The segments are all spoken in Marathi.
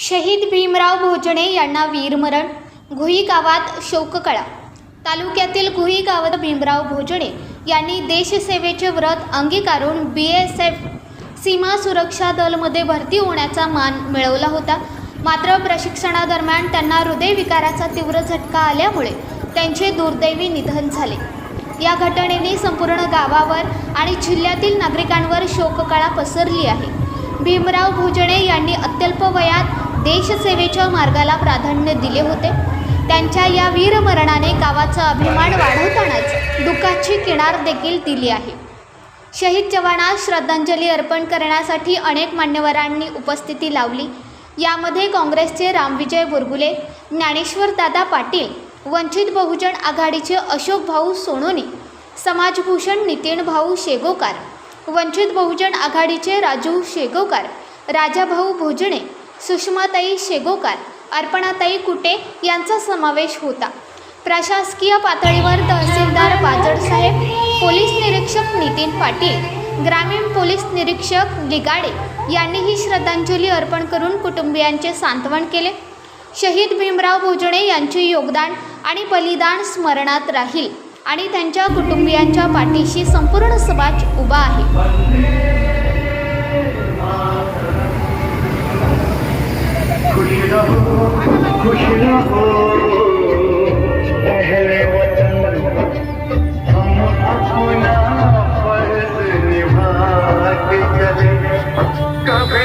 शहीद भीमराव भोजने यांना वीरमरण घुई गावात शोककळा. तालुक्यातील घुई गावात भीमराव भोजने यांनी देशसेवेचे व्रत अंगीकारून बी एस एफ सीमा सुरक्षा दलमध्ये भरती होण्याचा मान मिळवला होता. मात्र प्रशिक्षणादरम्यान त्यांना हृदयविकाराचा तीव्र झटका आल्यामुळे त्यांचे दुर्दैवी निधन झाले. या घटनेने संपूर्ण गावावर आणि जिल्ह्यातील नागरिकांवर शोककळा पसरली आहे. भीमराव भोजने यांनी अत्यल्प वयात देशसेवेच्या मार्गाला प्राधान्य दिले होते. त्यांच्या या वीरमरणाने गावाचा अभिमान वाढवतानाच दुःखाची किनार देखील दिली आहे. शहीद जवानास श्रद्धांजली अर्पण करण्यासाठी अनेक मान्यवरांनी उपस्थिती लावली. यामध्ये काँग्रेसचे रामविजय बुरगुले ज्ञानेश्वर दादा पाटील वंचित बहुजन आघाडीचे अशोक भाऊ सोनोनी समाजभूषण नितीन भाऊ शेगोकार वंचित बहुजन आघाडीचे राजू शेगोकार राजाभाऊ भोजने सुषमाताई शेगोकार अर्पणाताई कुटे यांचा समावेश होता. प्रशासकीय पातळीवर तहसीलदार बाजड पोलीस निरीक्षक नितीन पाटील ग्रामीण पोलीस निरीक्षक लिगाडे यांनीही श्रद्धांजली अर्पण करून कुटुंबियांचे सांत्वन केले. शहीद भीमराव भोजणे यांचे योगदान आणि बलिदान स्मरणात राहील आणि त्यांच्या कुटुंबियांच्या पाठीशी संपूर्ण समाज उभा आहे. खुश रहो खुश रहो अहले वतन हम अपना फर्ज निभाते चले। कभी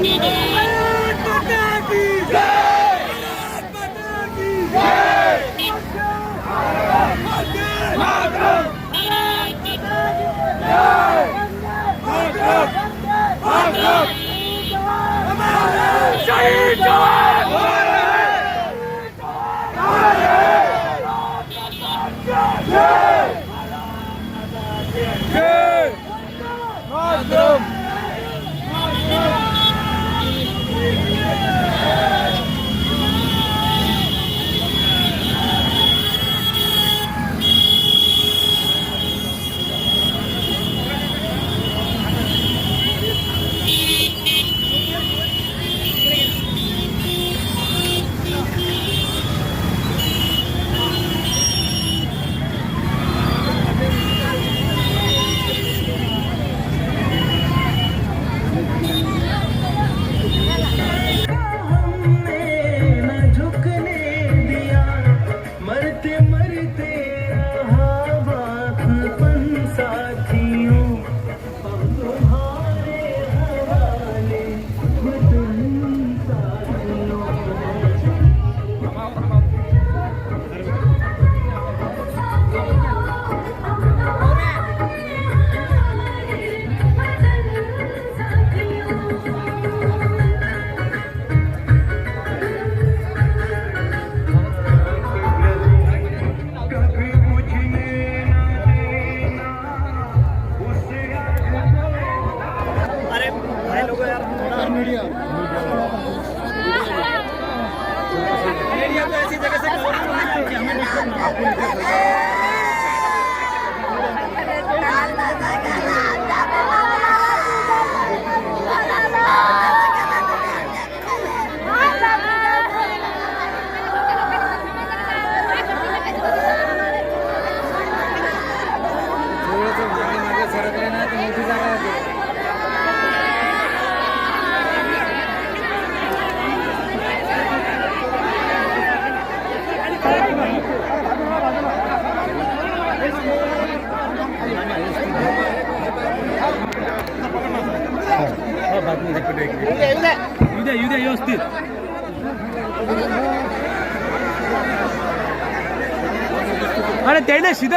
Yeah! Madam!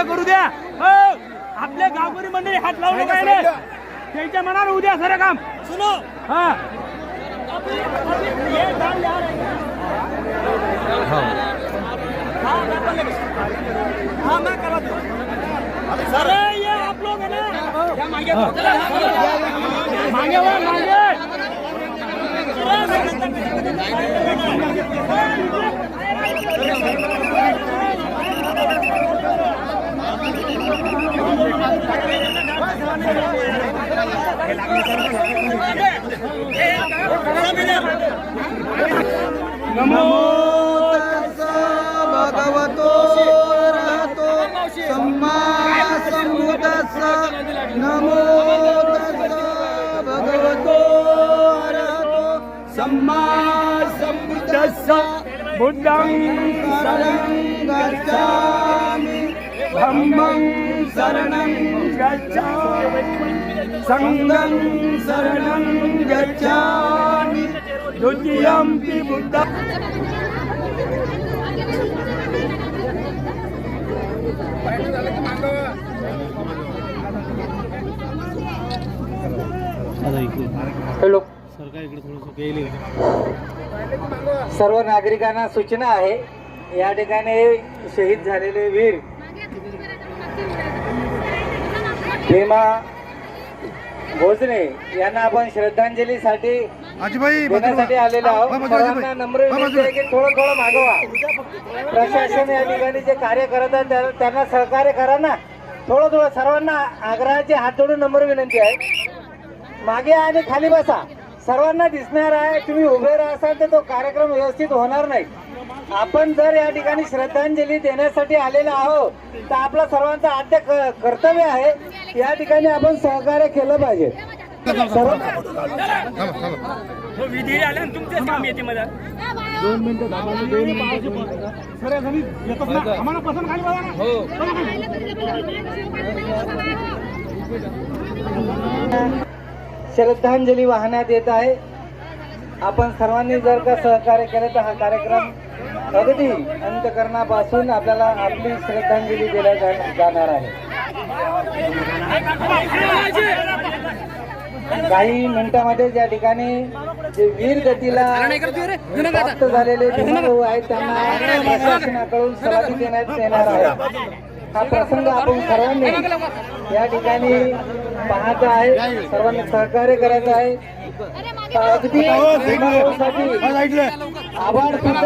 सिद्ध करू द्या. हो, आपल्या गावकरी मंडळी हात लावले रे त्यांच्या मनावर उद्या सर काम. सुनो. हा. अरे ये आप लोग है. ना मागे. मागे वा, मागे नमो भगवतो रहतो सम्मा नमो भगवतो रहतो सम्मा बुद्धं शरणं गच्छामि। धम्मं शरणं गच्छामि। सङ्गं शरणं गच्छामि। द्वितीयंपि बुद्ध हॅलो. सर्व नागरिकांना सूचना आहे. या ठिकाणी शहीद झालेले वीर भीमा भोसले यांना आपण श्रद्धांजलीसाठी देण्यासाठी आलेलो आहोत. सर्वांना नम्र विनंती आहे की थोडं थोडं मागवा. प्रशासन या ठिकाणी जे कार्य करत आहे त्या- त्यांना सहकार्य करा ना. थोडं थोडं सर्वांना आग्रहाची हात जोडून नम्र विनंती आहे. मागे आणि खाली बसा. सर्वांना दिसणार आहे तुम्ही उभे राहाल तर तो कार्यक्रम व्यवस्थित होणार नाही. आपण जर या ठिकाणी श्रद्धांजली देण्यासाठी आलेलो आहोत तर आपलं सर्वांचं आद्य क- कर्तव्य आहे या ठिकाणी आपण सहकार्य केलं पाहिजे. काम येते मला. श्रद्धांजली वाहण्यात येत आहे. आपण सर्वांनी जर का सहकार्य केलं तर हा कार्यक्रम अगदी अंतकरणापासून आपल्याला आपली श्रद्धांजली दिल्या जाणार आहे. काही मिनिटांमध्ये या ठिकाणी जे वीर गतीला प्राप्त झालेले भीमभाऊ आहेत त्यांना प्रशासनाकडून सलामी देण्यात येणार आहे. हा प्रसंग आपण सर्वांनी या ठिकाणी पाहत आहे सर्वांनी सहकार्य करायचं आहे. अगदी भीमभाऊसाठी आभार सुद्धा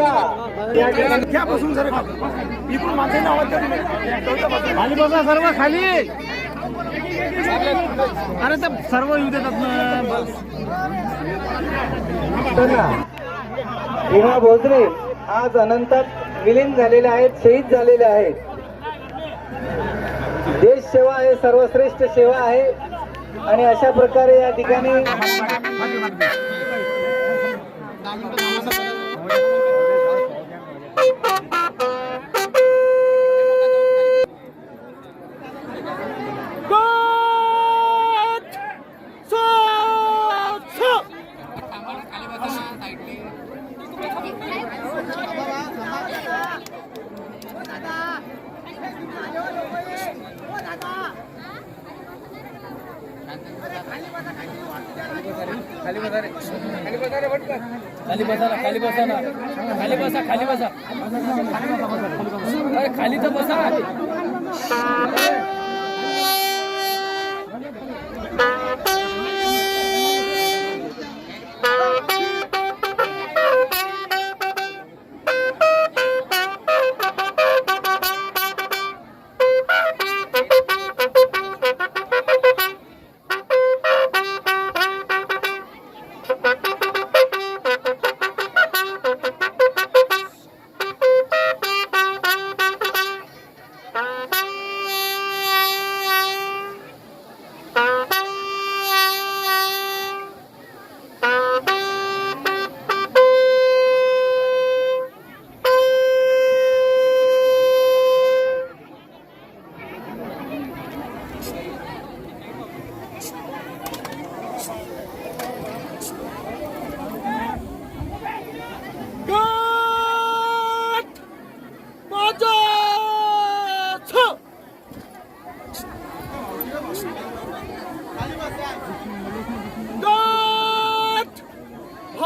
खाली. बसा सर्व खाली. अरे तर सर्व येऊ देतात ना. भोसले आज अनंतात विलीन झालेले आहेत शहीद झालेले आहेत. देश सेवा आहे सर्वश्रेष्ठ सेवा आहे. आणि अशा प्रकारे या ठिकाणी खाली बसा ना खाली बसा ना. खाली बसा खाली बसा. अरे खाली तर बसा.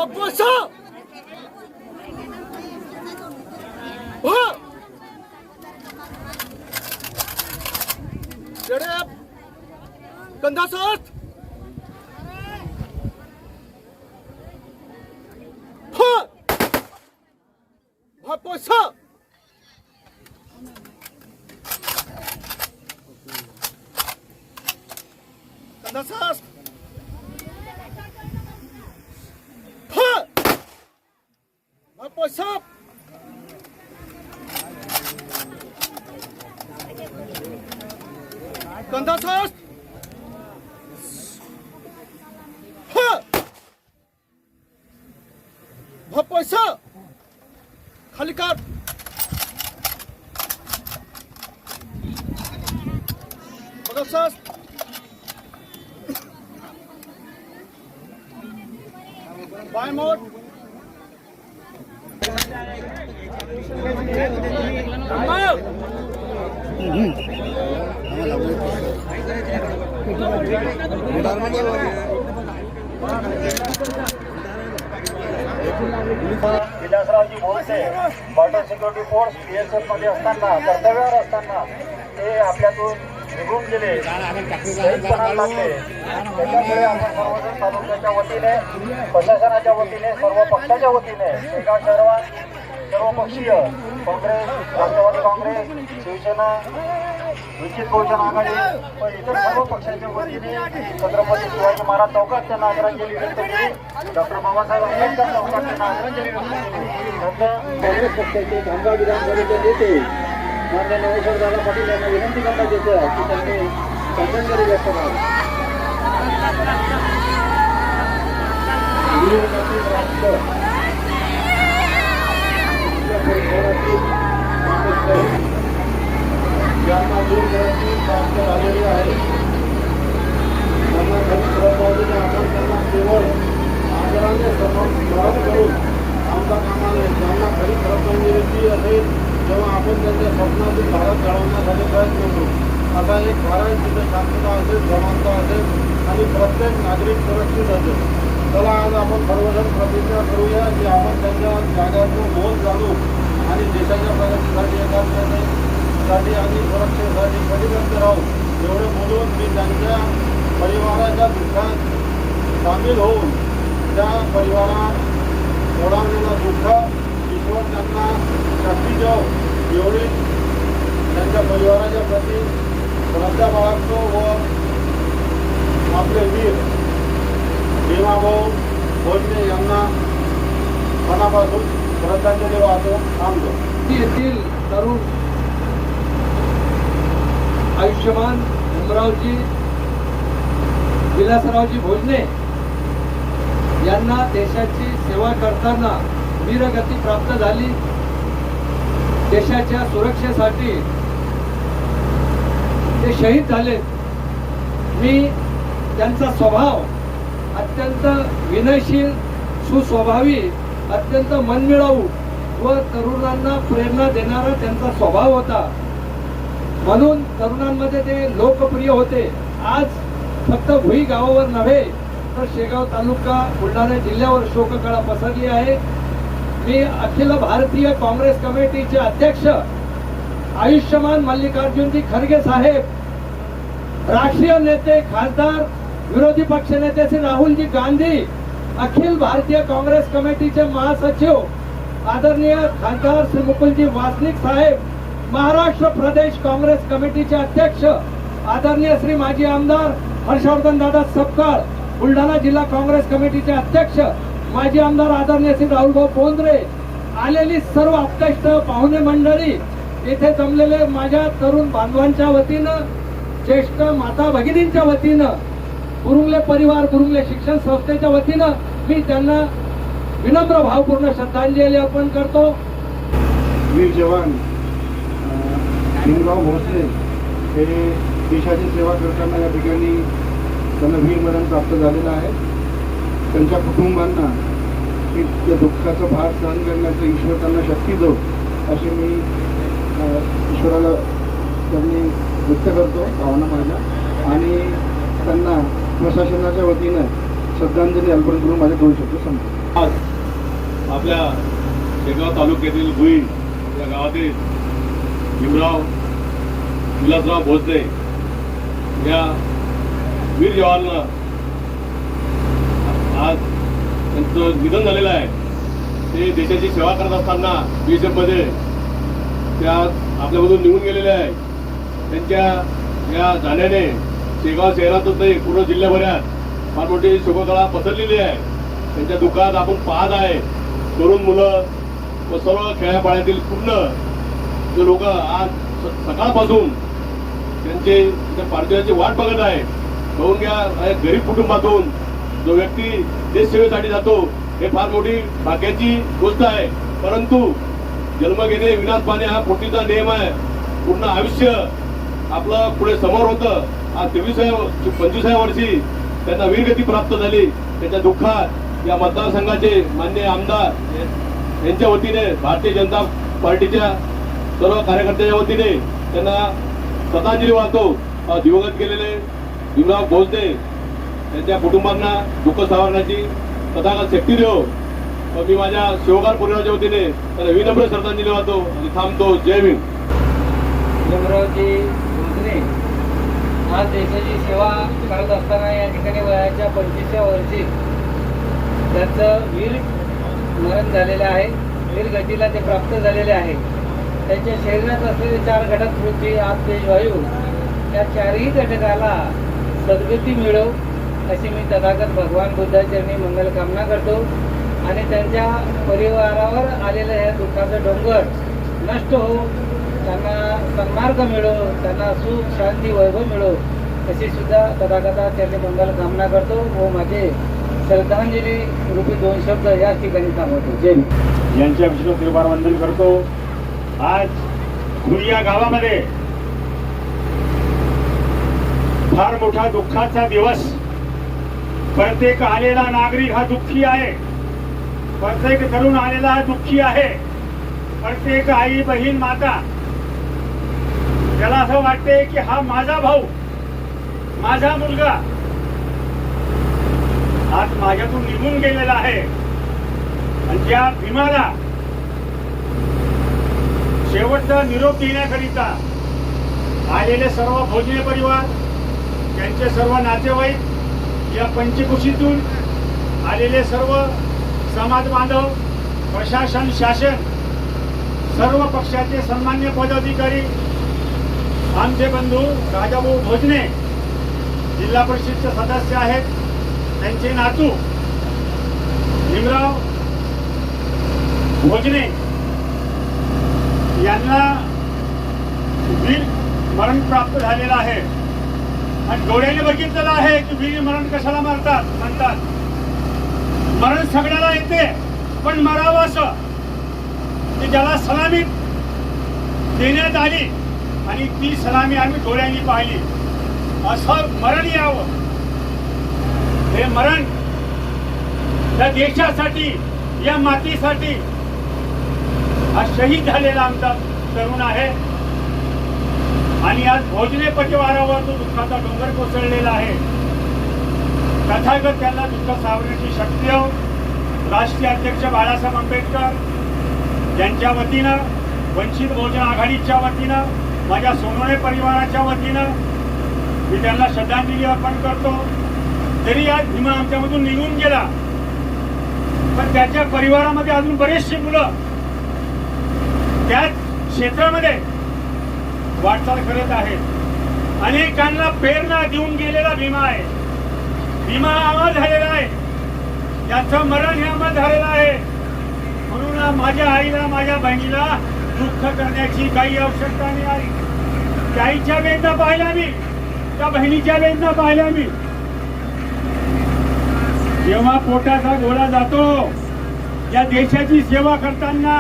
바빴어? 어? 그래, 끝났어? कंदासात हा बॉर्डर सिक्युरिटी फोर्स एसमध्ये असताना कर्तव्यावर असताना ते आपल्यातून निघून गेले. शहीदपणाला लागले. त्याच्यामुळे आपण सर्वजण तालुक्याच्या वतीने प्रशासनाच्या वतीने सर्व पक्षाच्या वतीने शेगाव सर्वात सर्वपक्षीय काँग्रेस राष्ट्रवादी काँग्रेस शिवसेना वंचित बहुजन आघाडी व इतर सर्व पक्षांच्या वतीने छत्रपती शिवाजी महाराज चौकात त्यांना आदरांजली व्यक्त केली डॉक्टर बाबासाहेब आंबेडकर चौकात त्यांना आदरांजली व्यक्त केली काँग्रेस पक्षाचे खामगाव विधानसभेचे नेते मान्य नरेश्वरदादा पाटील यांना विनंती करण्यात येते की त्यांनी श्रद्धांजली व्यक्त करावी. ज्यांना दूर प्राप्त झालेली आहे त्यांना घरी श्रद्धांजली आपण त्यांना केवळ आदराने समोर स्मरण करून आमच्या कामाने ज्यांना खरी श्रद्धांजलीची असेल तेव्हा आपण त्यांच्या स्वप्नातील भारत घडवण्यासाठी प्रयत्न करू आता एक भारत जिथे शांतता असेल समानता असेल आणि प्रत्येक नागरिक सुरक्षित असेल चला आज आपण सर्वजण प्रतिज्ञा करूया की आपण त्यांच्या जागाचं मोल जाणू आणि देशाच्या प्रगतीसाठी साठी आणि सुरक्षेसाठी कटिबद्ध राहू. एवढं बोलून मी त्यांच्या परिवाराच्या दुःखात सामील होऊन त्या परिवारात ओढावलेलं दुःख ईश्वर त्यांना शक्ती देऊ एवढी त्यांच्या परिवाराच्या प्रती श्रद्धा बाळगतो व आपले वीर भीमाभाऊ भोजने यांना मनापासून श्रद्धांजली वाहतो. थांबतो येथील तरुण आयुष्यमान भीमरावजी विलासरावजी भोजने यांना देशाची सेवा करताना वीरगती प्राप्त झाली. देशाच्या सुरक्षेसाठी ते शहीद झाले. मी त्यांचा स्वभाव अत्यंत विनयशील सुस्वभावी अत्यंत मनमिळावू व तरुणांना प्रेरणा देणारा त्यांचा स्वभाव होता. म्हणून तरुणांमध्ये ते लोकप्रिय होते. आज फक्त भुई गावावर नव्हे तर शेगाव तालुका बुलढाणा जिल्ह्यावर शोककळा पसरली आहे. मी अखिल भारतीय काँग्रेस कमिटीचे अध्यक्ष आयुष्यमान मल्लिकार्जुनजी खरगे साहेब राष्ट्रीय नेते खासदार विरोधी पक्ष नेत्याचे श्री राहुलजी गांधी अखिल भारतीय काँग्रेस कमिटीचे महासचिव आदरणीय खासदार श्री मुकुलजी वासनिक साहेब महाराष्ट्र प्रदेश काँग्रेस कमिटीचे अध्यक्ष आदरणीय श्री माजी आमदार हर्षवर्धन दादा सपकाळ बुलढाणा जिल्हा काँग्रेस कमिटीचे अध्यक्ष माजी आमदार आदरणीय श्री राहुलभाऊ पोंद्रे आलेली सर्व अपकष्ट पाहुणे मंडळी येथे जमलेले माझ्या तरुण बांधवांच्या वतीनं ज्येष्ठ माता भगिनींच्या वतीनं गुरुंगले परिवार गुरुंगले शिक्षण संस्थेच्या वतीनं मी त्यांना विनम्र भावपूर्ण श्रद्धांजली अर्पण करतो. वीर जवान भीमराव भोसले हे देशाची सेवा करताना या ठिकाणी त्यांना वीरमरण प्राप्त झालेलं आहे. त्यांच्या कुटुंबांना की त्या दुःखाचं भार सहन करण्याचं ईश्वर त्यांना शक्ती देऊ अशी मी ईश्वराला त्यांनी व्यक्त करतो भावना माझ्या. आणि त्यांना प्रशासनाच्या वतीनं श्रद्धांजली अर्पण करून माझे दोन शब्द सांगतो आज आपल्या शेगाव तालुक्यातील भुई या गावातील भीमराव विलासराव भोसले या वीर जवानला आज त्यांचं निधन झालेलं आहे. ते देशाची सेवा करत असताना बी एस एफमध्ये त्या आपल्यामधून निघून गेलेले आहे. त्यांच्या या जाण्याने शेगाव शहरातच नाही पूर्ण जिल्ह्याभरात फार मोठी शोककळा पसरलेली आहे. त्यांच्या दुःखात आपण पाहत आहे. तरुण मुलं व सर्व खेड्यापाड्यातील पूर्ण जे लोक आज सकाळपासून त्यांचे त्या पार्थिवाची वाट बघत आहे. म्हणून घ्या या गरीब कुटुंबातून जो व्यक्ती देशसेवेसाठी जातो हे फार मोठी भाग्याची गोष्ट आहे. परंतु जन्म घेणे विनाश पाणे हा पोटीचा नियम आहे. पूर्ण आयुष्य आपलं पुढे समोर होतं. आज तेवीसाव्या पंचवीसाव्या वर्षी त्यांना वीरगती प्राप्त झाली. त्याच्या दुःखात या मतदारसंघाचे मान्य आमदार यांच्या वतीने भारतीय जनता पार्टीच्या सर्व कार्यकर्त्यांच्या वतीने त्यांना श्रद्धांजली वाहतो दिवंगत गेलेले भीमराव भोसले त्यांच्या कुटुंबांना दुःख सावरण्याची तथागत शक्ती देव. मी माझ्या शिवगार परिवाराच्या वतीने त्याला विनम्र श्रद्धांजली वाहतो आणि थांबतो. जय भीम. भीमरावजी भोसले आज देशाची सेवा करत असताना या ठिकाणी वयाच्या पंचवीसच्या वर्षी त्यांचं वीर मरण झालेलं आहे. वीर गतीला ते प्राप्त झालेले आहे. त्यांच्या शरीरात असलेले चार घटक पृथ्वी आत तेज वायू या चारही घटकाला सद्गती मिळव अशी मी तथागत भगवान बुद्धाचरणी मंगल कामना करतो. आणि त्यांच्या परिवारावर आलेलं ह्या दुःखाचं डोंगर नष्ट हो त्यांना सन्मार्ग मिळो त्यांना सुख शांती वैभव मिळो अशी सुद्धा तथागताचरणी मंगल कामना करतो. व माझे श्रद्धांजली रूपी दोन शब्द या ठिकाणी सांगतो जय यांच्या विष्णू कृपार वंदन करतो. आज भुई गावामध्ये फार मोठा दुःखाचा दिवस. प्रत्येक आलेला नागरिक हा दुःखी आहे. प्रत्येक तरुण आलेला हा दुःखी आहे. प्रत्येक आई बहीण माता. त्याला असं वाटते की हा माझा भाऊ माझा मुलगा आज माझ्यातून निघून गेलेला आहे. आणि ज्या भीमाला शेवटचा निरोप देण्याकरिता आलेले सर्व भोजने परिवार त्यांचे सर्व नातेवाईक या पंचकुशीतून आलेले सर्व समाज बांधव प्रशासन शासन सर्व पक्षाचे सन्मान्य पदाधिकारी आमचे बंधू राजाभाऊ भोजने जिल्हा परिषदचे सदस्य आहेत त्यांचे नातू भीमराव भोजने यांना वीर मरण प्राप्त झालेलं आहे. आणि डोळ्याने बघितलेलं आहे की वीर मरण कशाला मारतात म्हणतात. मरण सगळ्याला येते पण मरावं असं. की ज्याला सलामी देण्यात आली आणि ती सलामी आम्ही डोळ्यांनी पाहिली. असं मरण यावं. हे मरण या देशासाठी या मातीसाठी हा शहीद झालेला आमचा तरुण आहे. आणि आज भोजने परिवारावर तो दुःखाचा डोंगर कोसळलेला आहे. तथागत त्यांना दुःख सावरण्याची शक्ती राष्ट्रीय अध्यक्ष बाळासाहेब आंबेडकर यांच्या वतीनं वंचित बहुजन आघाडीच्या वतीनं माझ्या सोनवणे परिवाराच्या वतीनं मी त्यांना श्रद्धांजली अर्पण करतो. जरी आज भीमा आमच्यामधून निघून गेला. पण त्याच्या परिवारामध्ये अजून बरेचशी मुलं त्याच क्षेत्रामध्ये वाटचाल करत आहे अनेकांना प्रेरणा देऊन गेलेला भीमा आहे. भीमा आवाज झालेला आहे. त्याच मरण हे आम्हाला झालेलं आहे. म्हणून माझ्या आईला माझ्या बहिणीला दुःख करण्याची काही आवश्यकता नाही आली आईच्या वेदना पाहिल्या मी. त्या बहिणीच्या वेदना पाहिल्या मी. जेव्हा पोटाचा गोळा जातो या देशाची सेवा करताना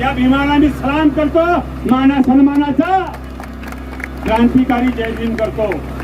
या भीमाला मी सलाम करतो. माना सन्मानाचा. क्रांतिकारी जय करतो.